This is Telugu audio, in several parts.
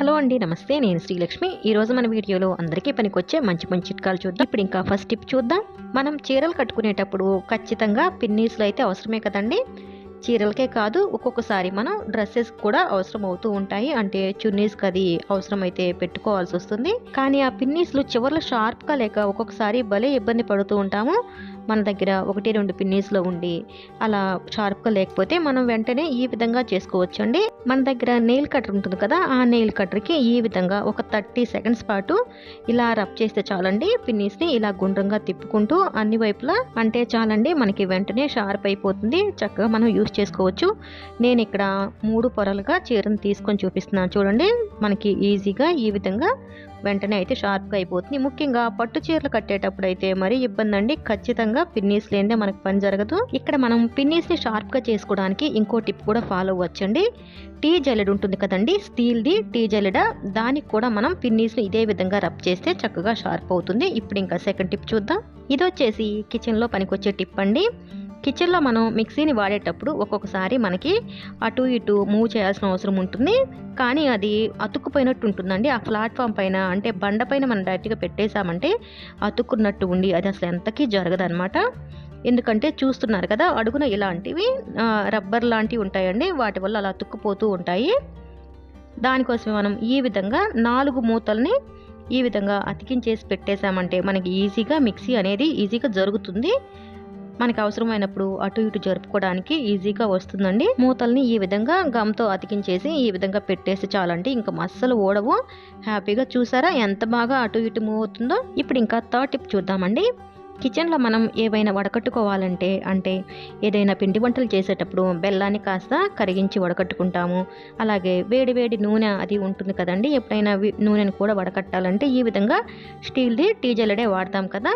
హలో అండి నమస్తే. నేను శ్రీలక్ష్మి. ఈ రోజు మన వీడియోలో అందరికీ పనికొచ్చే మంచి మంచి చిట్కాలు చూద్దాం. ఇప్పుడు ఇంకా ఫస్ట్ టిప్ చూద్దాం. మనం చీరలు కట్టుకునేటప్పుడు ఖచ్చితంగా పిన్నీస్లు అయితే అవసరమే కదండి? చీరలకే కాదు ఒక్కొక్కసారి మనం డ్రెస్సెస్ కూడా అవసరం అవుతూ ఉంటాయి. అంటే చున్నీస్కి అది అవసరమైతే పెట్టుకోవాల్సి వస్తుంది. కానీ ఆ పిన్నీస్లు చివర్లు షార్ప్గా లేక ఒక్కొక్కసారి భలే ఇబ్బంది పడుతూ ఉంటాము. మన దగ్గర ఒకటి రెండు పిన్నీస్లో ఉండి అలా షార్ప్గా లేకపోతే మనం వెంటనే ఈ విధంగా చేసుకోవచ్చు అండి మన దగ్గర నెయిల్ కటర్ ఉంటుంది కదా ఆ నెయిల్ కటర్కి ఈ విధంగా ఒక థర్టీ సెకండ్స్ పాటు ఇలా రబ్ చేస్తే చాలండి. పిన్నీస్ని ఇలా గుండ్రంగా తిప్పుకుంటూ అన్ని వైపులా అంటే చాలండి మనకి వెంటనే షార్ప్ అయిపోతుంది. చక్కగా మనం యూస్ చేసుకోవచ్చు. నేను ఇక్కడ మూడు పొరలుగా చీరను తీసుకొని చూపిస్తున్నాను చూడండి. మనకి ఈజీగా ఈ విధంగా వెంటనే అయితే షార్ప్గా అయిపోతుంది. ముఖ్యంగా పట్టు చీరలు కట్టేటప్పుడు అయితే మరి ఇబ్బంది అండి ఖచ్చితంగా పిన్నీస్ లేనిదే మనకు పని జరగదు. ఇక్కడ మనం పిన్నీస్ని షార్ప్గా చేసుకోవడానికి ఇంకో టిప్ కూడా ఫాలో అవ్వచ్చండి. టీ జల్లెడ ఉంటుంది కదండి స్టీల్ది టీ జల్లెడ. దానికి కూడా మనం పిన్నీస్ని ఇదే విధంగా రబ్ చేస్తే చక్కగా షార్ప్ అవుతుంది. ఇప్పుడు ఇంకా సెకండ్ టిప్ చూద్దాం. ఇది వచ్చేసి కిచెన్లో పనికొచ్చే టిప్ అండి కిచెన్లో మనం మిక్సీని వాడేటప్పుడు ఒక్కొక్కసారి మనకి అటు ఇటు మూవ్ చేయాల్సిన అవసరం ఉంటుంది. కానీ అది అతుక్కుపోయినట్టు ఉంటుందండి. ఆ ప్లాట్ఫామ్ పైన అంటే బండ పైన మనం డైరెక్ట్గా పెట్టేశామంటే అతుక్కున్నట్టు ఉండి అది అసలు ఎంతకీ జరగదనమాట. ఎందుకంటే చూస్తున్నారు కదా అడుగున ఇలాంటివి రబ్బర్ లాంటివి ఉంటాయండి. వాటి వల్ల అలా అతుక్కుపోతూ ఉంటాయి. దానికోసం మనం ఈ విధంగా నాలుగు మూతల్ని ఈ విధంగా అతికించేసి పెట్టేశామంటే మనకి ఈజీగా మిక్సీ అనేది ఈజీగా జరుగుతుంది. మనకి అవసరమైనప్పుడు అటు ఇటు జరుపుకోవడానికి ఈజీగా వస్తుందండి. మూతల్ని ఈ విధంగా గమ్తో అతికించేసి ఈ విధంగా పెట్టేసి చాలండి. ఇంకా మస్సలు ఓడవు హ్యాపీగా చూసారా? ఎంత బాగా అటు ఇటు మూవ్ అవుతుందో. ఇప్పుడు ఇంకా థర్డ్ టిప్ చూద్దామండి. కిచెన్లో మనం ఏవైనా వడకట్టుకోవాలంటే అంటే ఏదైనా పిండి వంటలు చేసేటప్పుడు బెల్లాన్ని కాస్త కరిగించి వడకట్టుకుంటాము. అలాగే వేడి వేడి నూనె అది ఉంటుంది కదండి. ఎప్పుడైనా నూనెను కూడా వడకట్టాలంటే ఈ విధంగా స్టీల్ది టీ జల్లెడే వాడతాం కదా.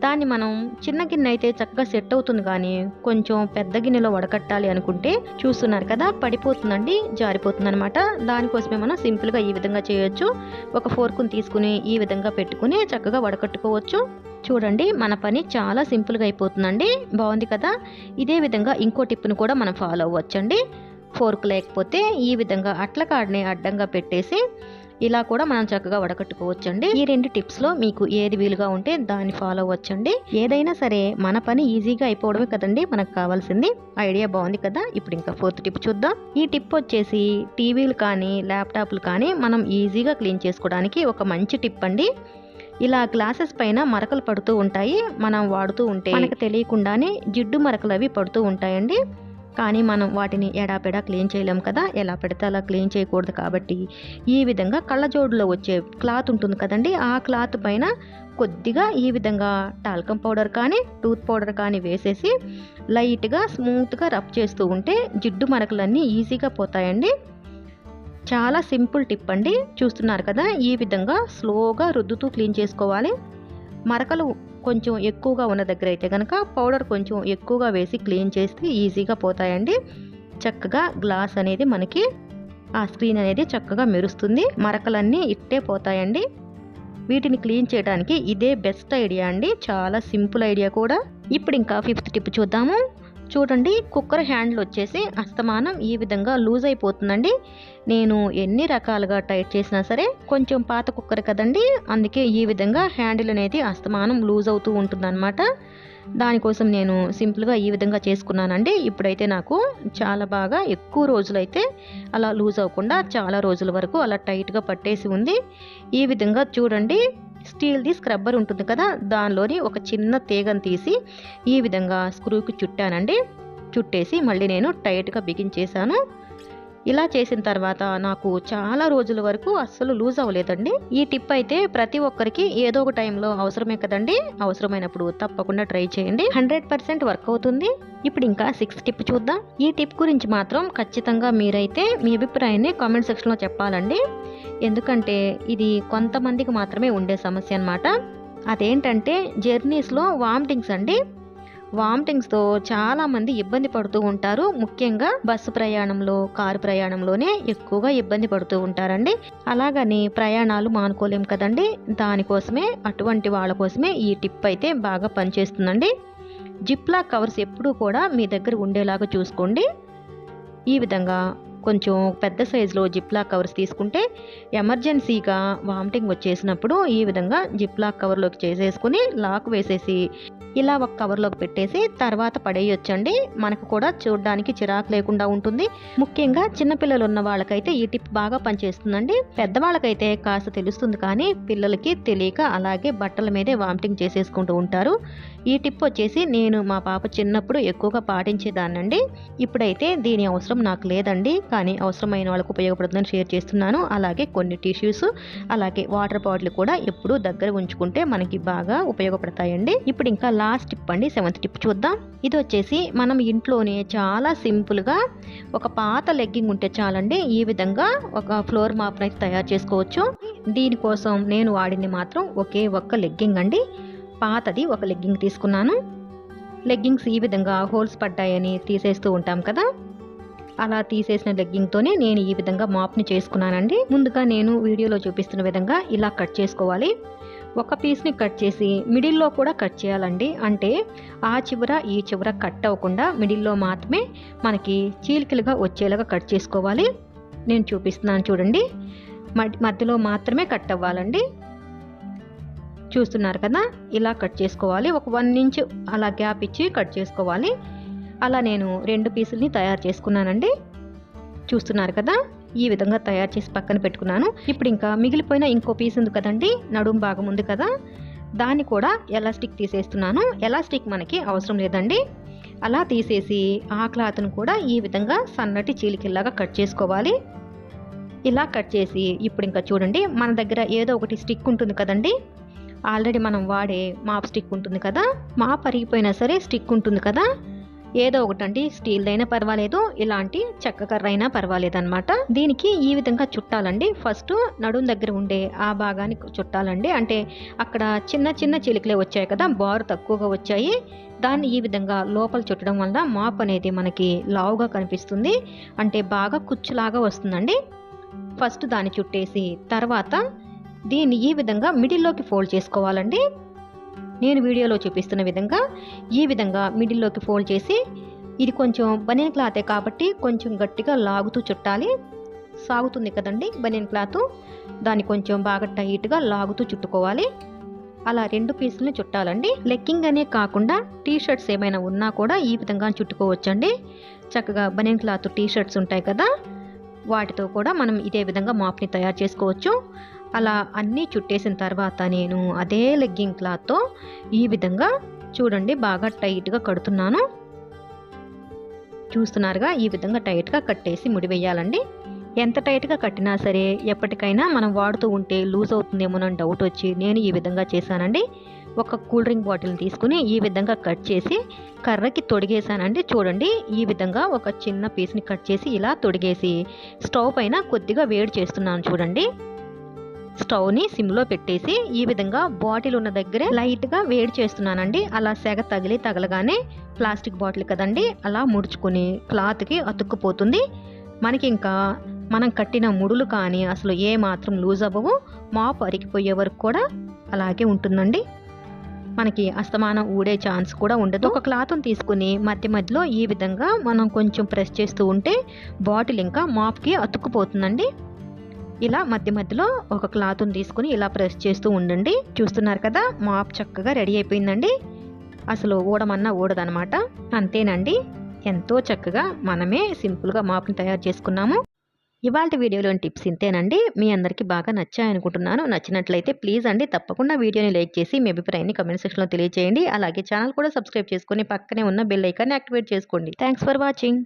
దాన్ని మనం చిన్న గిన్నె అయితే చక్కగా సెట్ అవుతుంది కానీ కొంచెం పెద్ద గిన్నెలో వడకట్టాలి అనుకుంటే చూస్తున్నారు కదా పడిపోతుందండి జారిపోతుంది అనమాట దానికోసమే మనం సింపుల్గా ఈ విధంగా చేయొచ్చు. ఒక ఫోర్కుని తీసుకుని ఈ విధంగా పెట్టుకుని చక్కగా వడకట్టుకోవచ్చు. చూడండి మన పని చాలా సింపుల్గా అయిపోతుందండి. బాగుంది కదా? ఇదే విధంగా ఇంకో టిప్ను కూడా మనం ఫాలో అవ్వచ్చండి. ఫోర్క్ లేకపోతే ఈ విధంగా అట్ల కాడని అడ్డంగా పెట్టేసి ఇలా కూడా మనం చక్కగా వడకట్టుకోవచ్చండి. ఈ రెండు టిప్స్లో మీకు ఏది వీలుగా ఉంటే దాన్ని ఫాలో అవ్వచ్చండి. ఏదైనా సరే మన పని ఈజీగా అయిపోవడమే కదండి మనకు కావాల్సింది. ఐడియా బాగుంది కదా ఇప్పుడు ఇంకా ఫోర్త్ టిప్ చూద్దాం. ఈ టిప్ వచ్చేసి టీవీలు కానీ ల్యాప్టాప్లు కానీ మనం ఈజీగా క్లీన్ చేసుకోవడానికి ఒక మంచి టిప్ అండి. ఇలా గ్లాసెస్ పైన మరకలు పడుతూ ఉంటాయి. మనం వాడుతూ ఉంటే మనకు తెలియకుండానే జిడ్డు మరకలు అవి పడుతూ ఉంటాయండి. కానీ మనం వాటిని ఎడాపెడా క్లీన్ చేయలేం కదా. ఎలా పెడితే అలా క్లీన్ చేయకూడదు కాబట్టి ఈ విధంగా కళ్ళజోడులో వచ్చే క్లాత్ ఉంటుంది కదండి. ఆ క్లాత్ పైన కొద్దిగా ఈ విధంగా టాల్కం పౌడర్ కానీ టూత్ పౌడర్ కానీ వేసేసి లైట్గా స్మూత్గా రబ్ చేస్తూ ఉంటే జిడ్డు మరకలన్నీ ఈజీగా పోతాయండి. చాలా సింపుల్ టిప్ అండి. చూస్తున్నారు కదా ఈ విధంగా స్లోగా రుద్దుతూ క్లీన్ చేసుకోవాలి. మరకలు కొంచెం ఎక్కువగా ఉన్న దగ్గర అయితే కనుక పౌడర్ కొంచెం ఎక్కువగా వేసి క్లీన్ చేస్తే ఈజీగా పోతాయండి. చక్కగా గ్లాస్ అనేది మనకి ఆ స్క్రీన్ అనేది చక్కగా మెరుస్తుంది. మరకలన్నీ ఇట్టే పోతాయండి. వీటిని క్లీన్ చేయడానికి ఇదే బెస్ట్ ఐడియా అండి. చాలా సింపుల్ ఐడియా కూడా. ఇప్పుడు ఇంకా ఫిఫ్త్ టిప్ చూద్దాము. చూడండి కుక్కర్ హ్యాండిల్ వచ్చేసి అస్తమానం ఈ విధంగా లూజ్ అయిపోతుందండి. నేను ఎన్ని రకాలుగా టైట్ చేసినా సరే కొంచెం పాత కుక్కర్ కదండి అందుకే ఈ విధంగా హ్యాండిల్ అనేది అస్తమానం లూజ్ అవుతూ ఉంటుందన్నమాట. దానికోసం నేను సింపుల్గా ఈ విధంగా చేసుకున్నానండి. ఇప్పుడైతే నాకు చాలా బాగా ఎక్కువ రోజులైతే అలా లూజ్ అవ్వకుండా చాలా రోజుల వరకు అలా టైట్గా పట్టేసి ఉంది. ఈ విధంగా చూడండి స్టీల్ది స్క్రబ్బర్ ఉంటుంది కదా దానిలోని ఒక చిన్న తీగను తీసి ఈ విధంగా స్క్రూకి చుట్టానండి. చుట్టేసి మళ్ళీ నేను టైట్గా బిగించేశాను. ఇలా చేసిన తర్వాత నాకు చాలా రోజుల వరకు అస్సలు లూజ్ అవ్వలేదండి. ఈ టిప్ అయితే ప్రతి ఒక్కరికి ఏదో ఒక టైంలో అవసరమే కదండి. అవసరమైనప్పుడు తప్పకుండా ట్రై చేయండి. హండ్రెడ్ పర్సెంట్ వర్క్ అవుతుంది. ఇప్పుడు ఇంకా సిక్స్ టిప్ చూద్దాం. ఈ టిప్ గురించి మాత్రం ఖచ్చితంగా మీరైతే మీ అభిప్రాయాన్ని కామెంట్ సెక్షన్లో చెప్పాలండి. ఎందుకంటే ఇది కొంతమందికి మాత్రమే ఉండే సమస్య అన్నమాట. అదేంటంటే జర్నీస్లో వామిటింగ్స్ అండి. వామిటింగ్స్తో చాలామంది ఇబ్బంది పడుతూ ఉంటారు. ముఖ్యంగా బస్సు ప్రయాణంలో కారు ప్రయాణంలోనే ఎక్కువగా ఇబ్బంది పడుతూ ఉంటారండి. అలాగని ప్రయాణాలు మానుకోలేం కదండి. దానికోసమే అటువంటి వాళ్ళ కోసమే ఈ టిప్ అయితే బాగా పనిచేస్తుందండి. జిప్లా కవర్స్ ఎప్పుడూ కూడా మీ దగ్గర ఉండేలాగా చూసుకోండి. ఈ విధంగా కొంచెం పెద్ద సైజులో జిప్లా కవర్స్ తీసుకుంటే ఎమర్జెన్సీగా వామిటింగ్ వచ్చేసినప్పుడు ఈ విధంగా జిప్లా కవర్లోకి చేసేసుకుని లాక్ వేసేసి ఇలా ఒక కవర్లోకి పెట్టేసి తర్వాత పడేయొచ్చండి. మనకు కూడా చూడడానికి చిరాకు లేకుండా ఉంటుంది. ముఖ్యంగా చిన్నపిల్లలు ఉన్న వాళ్ళకైతే ఈ టిప్ బాగా పనిచేస్తుందండి. పెద్దవాళ్ళకైతే కాస్త తెలుస్తుంది కానీ పిల్లలకి తెలియక అలాగే బట్టల మీదే వామిటింగ్ చేసేసుకుంటూ ఉంటారు. ఈ టిప్ వచ్చేసి నేను మా పాప చిన్నప్పుడు ఎక్కువగా పాటించేదాన్నండి. ఇప్పుడైతే దీని అవసరం నాకు లేదండి. కానీ అవసరమైన వాళ్ళకు ఉపయోగపడుతుందని షేర్ చేస్తున్నాను. అలాగే కొన్ని టిష్యూస్ అలాగే వాటర్ బాటిల్ కూడా ఎప్పుడూ దగ్గర ఉంచుకుంటే మనకి బాగా ఉపయోగపడతాయండి. ఇప్పుడు ఇంకా లాస్ట్ టిప్ అండి సెవెంత్ టిప్ చూద్దాం. ఇది వచ్చేసి మనం ఇంట్లోనే చాలా సింపుల్గా ఒక పాత లెగ్గింగ్ ఉంటే చాలండి ఈ విధంగా ఒక ఫ్లోర్ మాప్ను అయితే తయారు చేసుకోవచ్చు. దీనికోసం నేను వాడింది మాత్రం ఒకే ఒక్క లెగ్గింగ్ అండి. పాతది ఒక లెగ్గింగ్ తీసుకున్నాను. లెగ్గింగ్స్ ఈ విధంగా హోల్స్ పడ్డాయని తీసేస్తూ ఉంటాం కదా. అలా తీసేసిన లెగ్గింగ్తోనే నేను ఈ విధంగా మాప్ని చేసుకున్నానండి. ముందుగా నేను వీడియోలో చూపిస్తున్న విధంగా ఇలా కట్ చేసుకోవాలి. ఒక పీస్ని కట్ చేసి మిడిల్లో కూడా కట్ చేయాలండి. అంటే ఆ చివర ఈ చివర కట్ అవ్వకుండా మిడిల్లో మాత్రమే మనకి చీలికలుగా వచ్చేలాగా కట్ చేసుకోవాలి. నేను చూపిస్తున్నాను చూడండి. మధ్యలో మాత్రమే కట్ అవ్వాలండి. చూస్తున్నారు కదా? ఇలా కట్ చేసుకోవాలి. ఒక వన్ ఇంచ్ అలా గ్యాప్ ఇచ్చి కట్ చేసుకోవాలి. అలా నేను రెండు పీసుల్ని తయారు చేసుకున్నానండి. చూస్తున్నారు కదా? ఈ విధంగా తయారు చేసి పక్కన పెట్టుకున్నాను. ఇప్పుడు ఇంకా మిగిలిపోయిన ఇంకో పీస్ ఉంది కదండి? నడుం భాగం ఉంది కదా? దాన్ని కూడా ఎలాస్టిక్ తీసేస్తున్నాను. ఎలాస్టిక్ మనకి అవసరం లేదండి. అలా తీసేసి ఆ క్లాత్ను కూడా ఈ విధంగా సన్నటి చీలికల్లాగా కట్ చేసుకోవాలి. ఇలా కట్ చేసి ఇప్పుడు ఇంకా చూడండి మన దగ్గర ఏదో ఒకటి స్టిక్ ఉంటుంది కదండి? ఆల్రెడీ మనం వాడే మాప్ స్టిక్ ఉంటుంది కదా? మాప్ అరిగిపోయినా సరే స్టిక్ ఉంటుంది కదా? ఏదో ఒకటండి స్టీల్ అయినా పర్వాలేదు ఇలాంటి చెక్క కర్ర అయినా పర్వాలేదు అనమాట దీనికి ఈ విధంగా చుట్టాలండి. ఫస్ట్ నడుం దగ్గర ఉండే ఆ భాగాన్ని చుట్టాలండి. అంటే అక్కడ చిన్న చిన్న చిలుకలే వచ్చాయి కదా బారు తక్కువగా వచ్చాయి. దాన్ని ఈ విధంగా లోపల చుట్టడం వల్ల మాప్ అనేది మనకి లావుగా కనిపిస్తుంది. అంటే బాగా కుచ్చులాగా వస్తుందండి. ఫస్ట్ దాన్ని చుట్టేసి తర్వాత దీన్ని ఈ విధంగా మిడిల్లోకి ఫోల్డ్ చేసుకోవాలండి. నేను వీడియోలో చూపిస్తున్న విధంగా ఈ విధంగా మిడిల్లోకి ఫోల్డ్ చేసి ఇది కొంచెం బనియన్ క్లాతే కాబట్టి కొంచెం గట్టిగా లాగుతూ చుట్టాలి. సాగుతుంది కదండి బనియన్ క్లాత్. దాన్ని కొంచెం బాగా టైట్గా లాగుతూ చుట్టుకోవాలి. అలా రెండు పీసులని చుట్టాలండి. లెక్కింగ్ అనే కాకుండా టీ షర్ట్స్ ఏమైనా ఉన్నా కూడా ఈ విధంగా చుట్టుకోవచ్చండి. చక్కగా బనియన్ క్లాత్ టీ షర్ట్స్ ఉంటాయి కదా వాటితో కూడా మనం ఇదే విధంగా మాప్ని తయారు చేసుకోవచ్చు. అలా అన్నీ చుట్టేసిన తర్వాత నేను అదే లెగ్గింగ్ క్లాత్తో ఈ విధంగా చూడండి బాగా టైట్గా కడుతున్నాను. చూస్తున్నారుగా ఈ విధంగా టైట్గా కట్టేసి ముడివేయాలండి ఎంత టైట్గా కట్టినా సరే ఎప్పటికైనా మనం వాడుతూ ఉంటే లూజ్ అవుతుందేమోనని డౌట్ వచ్చి నేను ఈ విధంగా చేశానండి. ఒక కూల్ డ్రింక్ బాటిల్ తీసుకుని ఈ విధంగా కట్ చేసి కర్రకి తొడిగేసానండి చూడండి ఈ విధంగా ఒక చిన్న పీస్ని కట్ చేసి ఇలా తొడిగేసి స్టవ్ పైన కొద్దిగా వేడి చేస్తున్నాను చూడండి. స్టవ్ని సిమ్లో పెట్టేసి ఈ విధంగా బాటిల్ ఉన్న దగ్గరే లైట్గా వేడి చేస్తున్నానండి. అలా సెగ తగిలి తగలగానే ప్లాస్టిక్ బాటిల్ కదండి అలా ముడుచుకుని క్లాత్కి అతుక్కుపోతుంది. మనకి ఇంకా మనం కట్టిన ముడులు కానీ అసలు ఏ మాత్రం లూజ్ అవ్వవు. మాపు అరిగిపోయే వరకు కూడా అలాగే ఉంటుందండి. మనకి అస్తమానం ఊడే ఛాన్స్ కూడా ఉండదు. ఒక క్లాత్ని తీసుకుని మధ్య మధ్యలో ఈ విధంగా మనం కొంచెం ప్రెస్ చేస్తూ ఉంటే బాటిల్ ఇంకా మాప్కి అతుక్కుపోతుందండి. ఇలా మధ్య మధ్యలో ఒక క్లాత్ని తీసుకుని ఇలా ప్రెస్ చేస్తూ ఉండండి. చూస్తున్నారు కదా మాప్ చక్కగా రెడీ అయిపోయిందండి. అసలు ఊడమన్నా ఊడదనమాట అంతేనండి. ఎంతో చక్కగా మనమే సింపుల్గా మాప్ని తయారు చేసుకున్నాము. ఇవాళ వీడియోలోని టిప్స్ ఇంతేనండి. మీ అందరికీ బాగా నచ్చాయనుకుంటున్నాను. నచ్చినట్లయితే ప్లీజ్ అండి తప్పకుండా వీడియోని లైక్ చేసి మీ అభిప్రాయాన్ని కమెంట్ సెక్షన్లో తెలియజేయండి అలాగే ఛానల్ కూడా సబ్స్క్రైబ్ చేసుకొని పక్కనే ఉన్న బెల్ ఐకాన్ని యాక్టివేట్ చేసుకోండి. Thanks for watching.